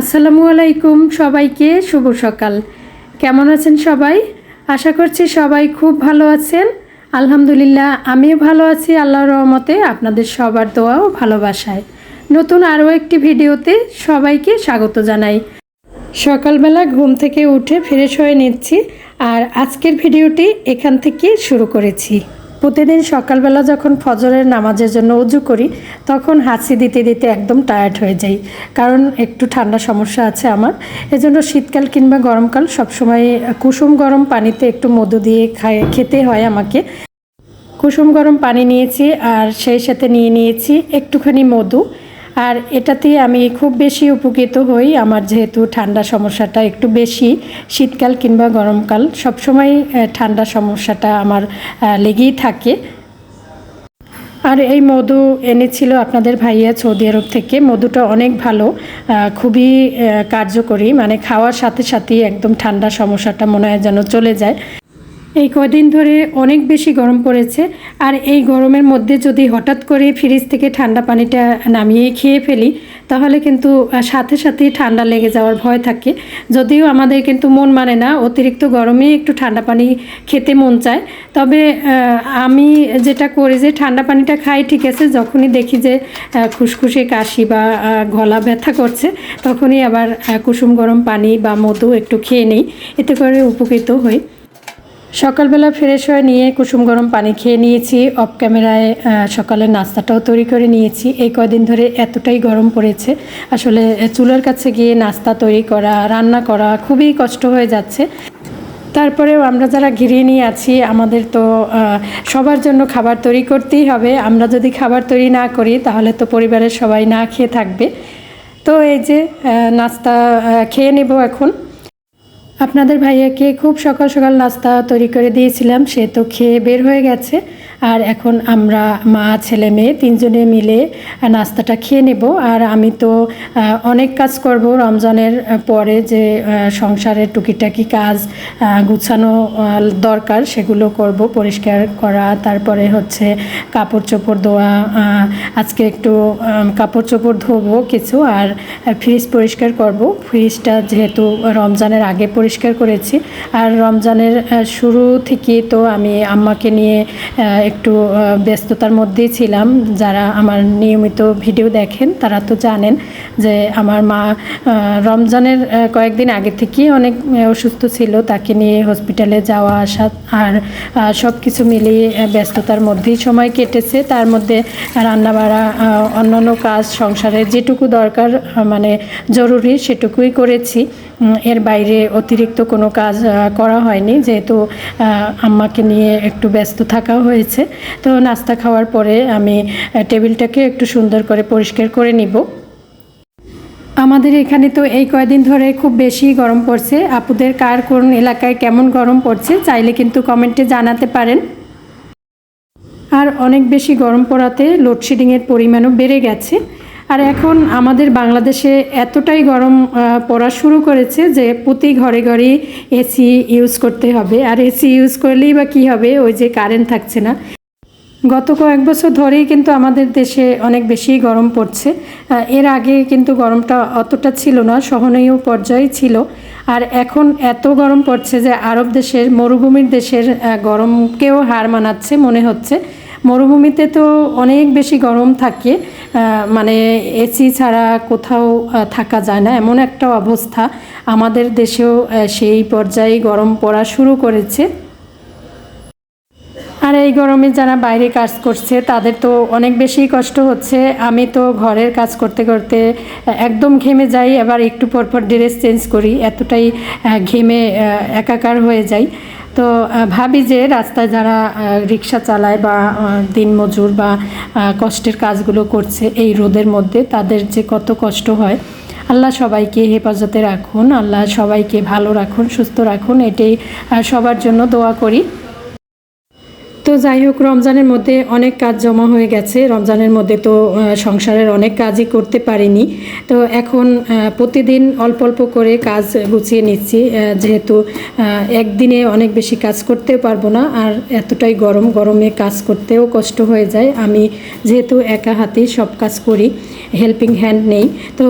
আসসালামু আলাইকুম সবাইকে, শুভ সকাল। কেমন আছেন সবাই? আশা করছি সবাই খুব ভালো আছেন। আলহামদুলিল্লাহ, আমিও ভালো আছি আল্লাহর রহমতে, আপনাদের সবার দোয়া ও ভালোবাসায়। নতুন আরও একটি ভিডিওতে সবাইকে স্বাগত জানাই। সকালবেলা ঘুম থেকে উঠে ফ্রেশ হয়ে নিচ্ছি, আর আজকের ভিডিওটি এখান থেকে শুরু করেছি। প্রতিদিন সকালবেলা যখন ফজরের নামাজের জন্য উজু করি, তখন হাসি দিতে দিতে একদম টায়ার্ড হয়ে যাই। কারণ একটু ঠান্ডা সমস্যা আছে আমার। এজন্য শীতকাল কিংবা গরমকাল সবসময় কুসুম গরম পানিতে একটু মধু দিয়ে খায়, খেতে হয় আমাকে। কুসুম গরম পানি নিয়েছি আর সেই সাথে নিয়ে নিয়েছি একটুখানি মধু। আর এটাতে আমি খুব বেশি উপকৃত হই আমার যেহেতু ঠান্ডা সমস্যাটা একটু বেশি। শীতকাল কিংবা গরমকাল সবসময় ঠান্ডা সমস্যাটা আমার লেগেই থাকে। আর এই মধু এনেছিল আপনাদের ভাইয়া সৌদি আরব থেকে। মধুটা অনেক ভালো খুবই কার্যকরী। মানে খাওয়ার সাথে সাথেই একদম ঠান্ডা সমস্যাটা মনে হয় যেন চলে যায়। এই কদিন ধরে অনেক বেশি গরম পড়েছে। আর এই গরমের মধ্যে যদি হঠাৎ করে ফ্রিজ থেকে ঠান্ডা পানিটা নামিয়ে খেয়ে ফেলি, তাহলে কিন্তু সাথে সাথেই ঠান্ডা লেগে যাওয়ার ভয় থাকে। যদিও আমাদের কিন্তু মন মানে না, অতিরিক্ত গরমে একটু ঠান্ডা পানি খেতে মন চায়। তবে আমি যেটা করি যে ঠান্ডা পানিটা খাই, ঠিক আছে, যখনই দেখি যে খুসখুসে কাশি বা গলা ব্যথা করছে, তখনই আবার কুসুম গরম পানি বা মধু একটু খেয়ে নিই। এতে করে উপকৃত হই। সকালবেলা ফ্রেশ হয়ে নিয়ে কুসুম গরম পানি খেয়ে নিয়েছি। অফ ক্যামেরায় সকালের নাস্তাটাও তৈরি করে নিয়েছি। এই কদিন ধরে এতটাই গরম পড়েছে। আসলে চুলার কাছে গিয়ে নাস্তা তৈরি করা, রান্না করা খুবই কষ্ট হয়ে যাচ্ছে। তারপরেও আমরা যারা গৃহিণী আছি, আমাদের তো সবার জন্য খাবার তৈরি করতেই হবে। আমরা যদি খাবার তৈরি না করি, তাহলে তো পরিবারের সবাই না খেয়ে থাকবে। তো এই যে নাস্তা খেয়ে নেব এখন। আপনাদের ভাইয়াকে খুব সকাল সকাল নাস্তা তৈরি করে দিয়েছিলাম, সে তো খেয়ে বের হয়ে গেছে। আর এখন আমরা মা, ছেলে, মেয়ে তিনজনে মিলে নাস্তাটা খেয়ে নেব। আর আমি তো অনেক কাজ করব রমজানের পরে যে সংসারের টুকিটাকি কাজ গুছানো দরকার সেগুলো করব, পরিষ্কার করা। তারপরে হচ্ছে কাপড় চোপড় ধোয়া আজকে একটু কাপড় চোপড় ধোবো কিছু, আর ফ্রিজ পরিষ্কার করব। ফ্রিজটা যেহেতু রমজানের আগে পরিষ্কার করেছি। আর রমজানের শুরু থেকে তো আমি আম্মাকে নিয়ে একটু ব্যস্ততার মধ্যেই ছিলাম। যারা আমার নিয়মিত ভিডিও দেখেন, তারা তো জানেন যে আমার মা রমজানের কয়েকদিন আগে থেকেই অনেক অসুস্থ ছিল। তাকে নিয়ে হসপিটালে যাওয়া, আসা, আর সব কিছু মিলিয়ে ব্যস্ততার মধ্যেই সময় কেটেছে। তার মধ্যে রান্নাবাড়া অন্যান্য কাজ, সংসারে যেটুকু দরকার মানে জরুরি সেটুকুই করেছি। এর বাইরে অতিরিক্ত কোনো কাজ করা হয়নি। যেহেতু আম্মাকে নিয়ে একটু ব্যস্ত থাকা হয়েছে। তো নাস্তা খাওয়ার পরে আমি টেবিলটাকে একটু সুন্দর করে পরিষ্কার করে নিব। আমাদের এখানে তো এই কয়দিন ধরে খুব বেশি গরম পড়ছে। আপুদের কার কোন এলাকায় কেমন গরম পড়ছে, চাইলে কিন্তু কমেন্টে জানাতে পারেন। আর অনেক বেশি গরম পড়াতে লোডশেডিংয়ের পরিমাণও বেড়ে গেছে। আর এখন আমাদের বাংলাদেশে এতটাই গরম পড়া শুরু করেছে যে প্রতি ঘরে ঘরেই এসি ইউজ করতে হবে। আর এসি ইউজ করলেই বা কী হবে? ওই যে কারেন্ট থাকছে না। গত কয়েক বছর ধরেই কিন্তু আমাদের দেশে অনেক বেশি গরম পড়ছে। এর আগে কিন্তু গরমটা অতটা ছিল না, সহনীয় পর্যায়ে ছিল। আর এখন এত গরম পড়ছে যে আরব দেশের, মরুভূমির দেশের গরমকেও হার মানাচ্ছে মনে হচ্ছে। মরুভূমিতে তো অনেক বেশি গরম থাকে মানে এসি ছাড়া কোথাও থাকা যায় না। এমন একটা অবস্থা আমাদের দেশেও সেই পর্যায়ে গরম পড়া শুরু করেছে। আর এই গরমে যারা বাইরে কাজ করছে, তাদের তো অনেক বেশি কষ্ট হচ্ছে। আমি তো ঘরের কাজ করতে করতে একদম ঘেমে যাই, আবার একটু পর পর ড্রেস চেঞ্জ করি। এতটাই ঘেমে একাকার হয়ে যাই। তো ভাবি যে রাস্তায় যারা রিক্সা চালায় বা দিনমজুর বা কষ্টের কাজগুলো করছে এই রোদের মধ্যে, তাদের যে কত কষ্ট হয়, আল্লাহ সবাইকে হেফাজতে রাখুন, আল্লাহ সবাইকে ভালো রাখুন, সুস্থ রাখুন, এটাই সবার জন্য দোয়া করি। তো যাই হোক, রমজানের মধ্যে অনেক কাজ জমা হয়ে গেছে। রমজানের মধ্যে তো সংসারের অনেক কাজই করতে পারিনি। তো এখন প্রতিদিন অল্প অল্প করে কাজ গুছিয়ে নিচ্ছি। যেহেতু একদিনে অনেক বেশি কাজ করতেও পারব না, আর এতটাই গরম, গরমে কাজ করতেও কষ্ট হয়ে যায়। আমি যেহেতু একা হাতেই সব কাজ করি হেল্পিং হ্যান্ড নেই। তো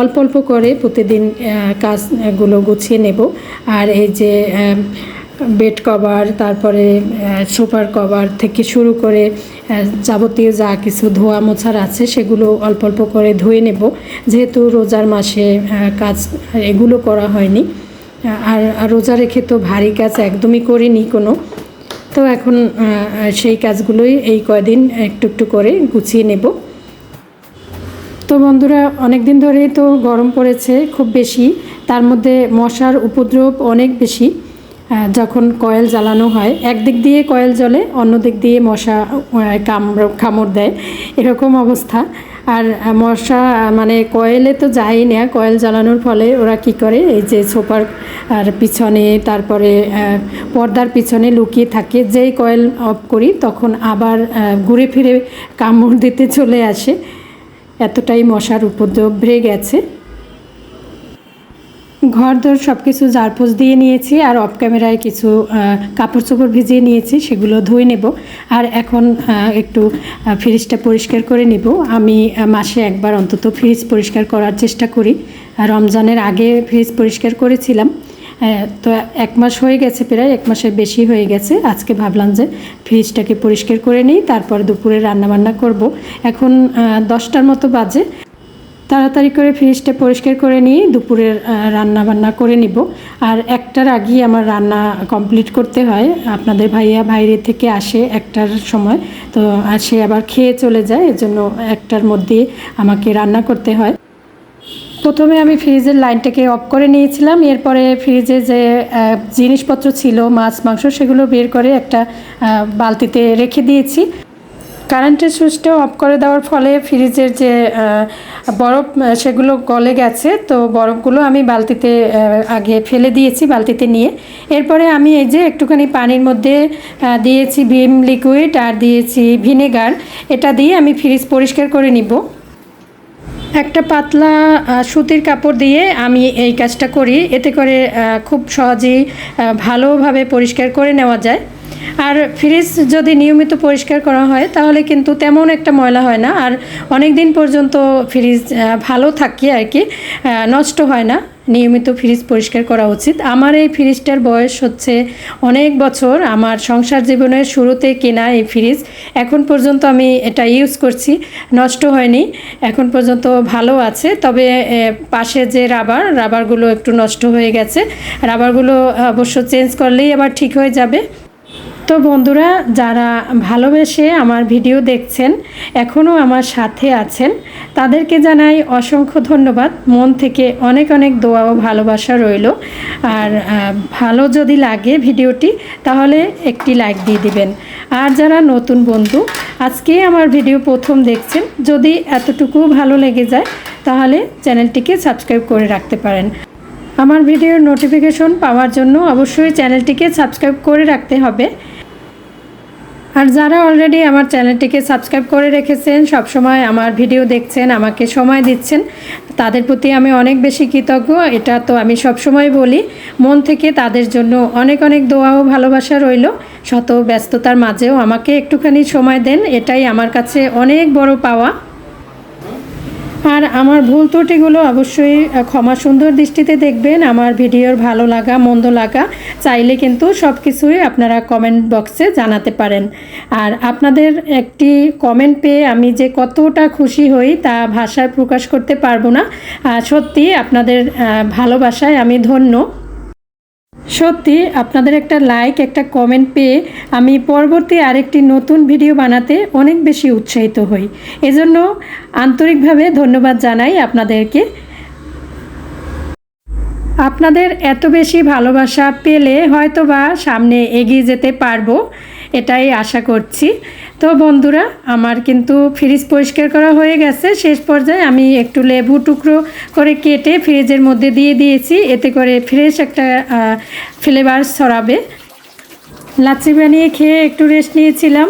অল্প অল্প করে প্রতিদিন কাজগুলো গুছিয়ে নেব। আর এই যে বেড কভার, তারপরে সুপার কভার থেকে শুরু করে যাবতীয় যা কিছু ধোয়া মোছার আছে সেগুলো অল্প অল্প করে ধুয়ে নেব। যেহেতু রোজার মাসে কাজ এগুলো করা হয়নি আর রোজা রেখে তো ভারী কাজ একদমই করিনি কোনো। তো এখন সেই কাজগুলোই এই কয়দিন একটু একটু করে গুছিয়ে নেব। তো বন্ধুরা অনেক দিন ধরেই তো গরম পড়েছে, খুব বেশি। তার মধ্যে মশার উপদ্রব অনেক বেশি। যখন কয়েল জ্বালানো হয় একদিক দিয়ে কয়েল জ্বলে, অন্য দিক দিয়ে মশা কামড় কামড় দেয়। এরকম অবস্থা। আর মশা মানে কয়েলে তো যায়ই না, কয়েল জ্বালানোর ফলে ওরা কি করে? এই যে সোফার, আর পিছনে, তারপরে পর্দার পিছনে লুকিয়ে থাকে। যেই কয়েল অফ করি, তখন আবার ঘুরে ফিরে কামড় দিতে চলে আসে। এতটাই মশার উপদ্রব বেড়ে গেছে। ঘর দর সব কিছু জারপোজ দিয়ে নিয়েছি আর অফ ক্যামেরায় কিছু কাপড় চোপড় ভিজিয়ে নিয়েছি, সেগুলো ধুয়ে নেব। আর এখন একটু ফ্রিজটা পরিষ্কার করে নেব। আমি মাসে একবার অন্তত ফ্রিজ পরিষ্কার করার চেষ্টা করি। রমজানের আগে ফ্রিজ পরিষ্কার করেছিলাম। তো এক মাস হয়ে গেছে প্রায়, এক মাসের বেশি হয়ে গেছে। আজকে ভাবলাম যে ফ্রিজটাকে পরিষ্কার করে নিই, তারপর দুপুরে রান্নাবান্না করব। এখন দশটার মতো বাজে। তাড়াতাড়ি করে ফ্রিজটা পরিষ্কার করে নিয়ে দুপুরের রান্না বান্না করে নিব। আর একটার আগেই আমার রান্না কমপ্লিট করতে হয়। আপনাদের ভাইয়া বাইরে থেকে আসে একটার সময়। তো আর সে আবার খেয়ে চলে যায়, এজন্য একটার মধ্যে আমাকে রান্না করতে হয়। প্রথমে আমি ফ্রিজের লাইনটাকে অফ করে নিয়েছিলাম। এরপরে ফ্রিজে যে জিনিসপত্র ছিল, মাছ, মাংস, সেগুলো বের করে একটা বালতিতে রেখে দিয়েছি। কারেন্টের সুইচটাও অফ করে দেওয়ার ফলে ফ্রিজের যে বরফ সেগুলো গলে গেছে, তো বরফগুলো আমি বালতিতে আগে ফেলে দিয়েছি বালতিতে নিয়ে। এরপরে আমি এই যে একটুখানি পানির মধ্যে দিয়েছি ভিম লিকুইড আর দিয়েছি ভিনেগার, এটা দিয়ে আমি ফ্রিজ পরিষ্কার করে নিব। একটা পাতলা সুতির কাপড় দিয়ে আমি এই কাজটা করি। এতে করে খুব সহজেই ভালোভাবে পরিষ্কার করে নেওয়া যায়। আর ফ্রিজ যদি নিয়মিত পরিষ্কার করা হয়, তাহলে কিন্তু তেমন একটা ময়লা হয় না। আর অনেক দিন পর্যন্ত ফ্রিজ ভালো থাকে আর কি নষ্ট হয় না। নিয়মিত ফ্রিজ পরিষ্কার করা উচিত। আমার এই ফ্রিজটার বয়স হচ্ছে অনেক বছর। আমার সংসার জীবনের শুরুতে কেনা এই ফ্রিজ, এখন পর্যন্ত আমি এটা ইউজ করছি। নষ্ট হয়নি, এখন পর্যন্ত ভালো আছে। তবে পাশে যে রাবার, রাবারগুলো একটু নষ্ট হয়ে গেছে। রাবারগুলো অবশ্য চেঞ্জ করলেই আবার ঠিক হয়ে যাবে। তো বন্ধুরা, যারা ভালোবেসে আমার ভিডিও দেখছেন, এখনও আমার সাথে আছেন, তাদেরকে জানাই অসংখ্য ধন্যবাদ। মন থেকে অনেক অনেক দোয়া ও ভালোবাসা রইল। আর ভালো যদি লাগে ভিডিওটি, তাহলে একটি লাইক দিয়ে দিবেন। আর যারা নতুন বন্ধু, আজকে আমার ভিডিও প্রথম দেখছেন, যদি এতটুকু ভালো লেগে যায়, তাহলে চ্যানেলটিকে সাবস্ক্রাইব করে রাখতে পারেন। আমার ভিডিওর নোটিফিকেশন পাওয়ার জন্য অবশ্যই চ্যানেলটিকে সাবস্ক্রাইব করে রাখতে হবে। আর যারা অলরেডি আমার চ্যানেলটিকে সাবস্ক্রাইব করে রেখেছেন, সবসময় আমার ভিডিও দেখছেন, আমাকে সময় দিচ্ছেন, তাদের প্রতি আমি অনেক বেশি কৃতজ্ঞ। এটা তো আমি সবসময় বলি, মন থেকে তাদের জন্য অনেক অনেক দোয়া ও ভালোবাসা রইল। শত ব্যস্ততার মাঝেও আমাকে একটুখানি সময় দেন, এটাই আমার কাছে অনেক বড় পাওয়া। আর আমার ভুল ত্রুটিগুলো অবশ্যই ক্ষমা সুন্দর দৃষ্টিতে দেখবেন। আমার ভিডিওর ভালো লাগা, মন্দ লাগা চাইলে কিন্তু সব কিছুই আপনারা কমেন্ট বক্সে জানাতে পারেন। আর আপনাদের একটি কমেন্ট পেয়ে আমি যে কতটা খুশি হই তা ভাষায় প্রকাশ করতে পারব না। সত্যি আপনাদের ভালোবাসায় আমি ধন্য। সত্যি, আপনাদের একটা লাইক একটা কমেন্ট পেয়ে আমি পরবর্তী আরেকটি নতুন ভিডিও বানাতে অনেক বেশি উৎসাহিত হই। এজন্য আন্তরিকভাবে ধন্যবাদ জানাই আপনাদেরকে। আপনাদের এত বেশি ভালোবাসা পেলে হয়তো বা সামনে এগিয়ে যেতে পারব, এটাই আশা করছি। তো বন্ধুরা, আমার কিন্তু ফ্রিজ পরিষ্কার করা হয়ে গেছে। শেষ পর্যায়ে আমি একটু লেবু টুকরো করে কেটে ফ্রিজের মধ্যে দিয়ে দিয়েছি। এতে করে ফ্রেশ একটা ফ্লেভার ছড়াবে। লাচ্ছি বানিয়ে খেয়ে একটু রেস্ট নিয়েছিলাম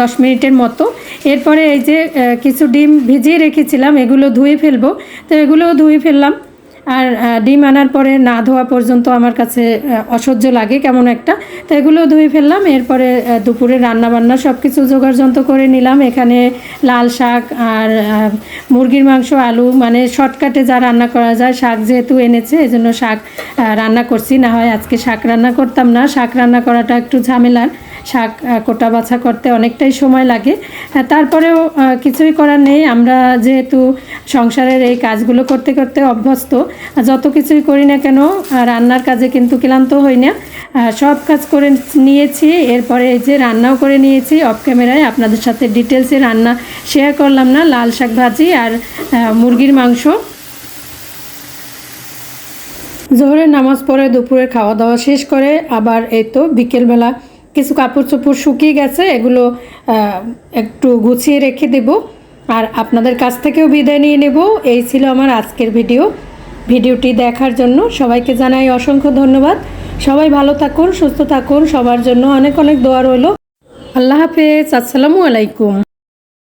দশ মিনিটের মতো। এরপরে এই যে কিছু ডিম ভিজিয়ে রেখেছিলাম, এগুলো ধুয়ে ফেলব। তো এগুলোও ধুয়ে ফেললাম। আর ডিম আনার পরে না ধোয়া পর্যন্ত আমার কাছে অসহ্য লাগে কেমন একটা। তো এগুলো ধুয়ে ফেললাম, এরপরে দুপুরে রান্না বান্না সব কিছু যন্ত্র করে নিলাম। এখানে লাল শাক আর মুরগির মাংস, আলু মানে শর্টকাটে যা রান্না করা যায়, শাক যেহেতু এনেছে, এজন্য শাক রান্না করছি। না হয় আজকে শাক রান্না করতাম না, শাক রান্না করাটা একটু ঝামেলার। শাক কোটা বাছা করতে অনেকটাই সময় লাগে। তারপরেও কিছুই করার নেই। আমরা যেহেতু সংসারের এই কাজগুলো করতে করতে অভ্যস্ত, যত কিছুই করি না কেন রান্নার কাজে কিন্তু ক্লান্ত হই না। সব কাজ করে নিয়েছি, এরপরে এই যে রান্নাও করে নিয়েছি অফ ক্যামেরায় আপনাদের সাথে ডিটেলসে রান্না শেয়ার করলাম না, লাল শাক ভাজি আর মুরগির মাংস। জোহরের নামাজ পড়ে দুপুরে খাওয়া দাওয়া শেষ করে, আবার এই তো বিকেলবেলা কিছু কাপড় চোপড় শুকিয়ে গেছে, এগুলো একটু গুছিয়ে রেখে দেব। আর আপনাদের কাছ থেকেও বিদায় নিয়ে নেব। এই ছিল আমার আজকের ভিডিও। ভিডিওটি দেখার জন্য সবাইকে জানাই অসংখ্য ধন্যবাদ। সবাই ভালো থাকুন, সুস্থ থাকুন। সবার জন্য অনেক অনেক দোয়া রইল। আল্লাহ হাফেজ, আসসালামু আলাইকুম।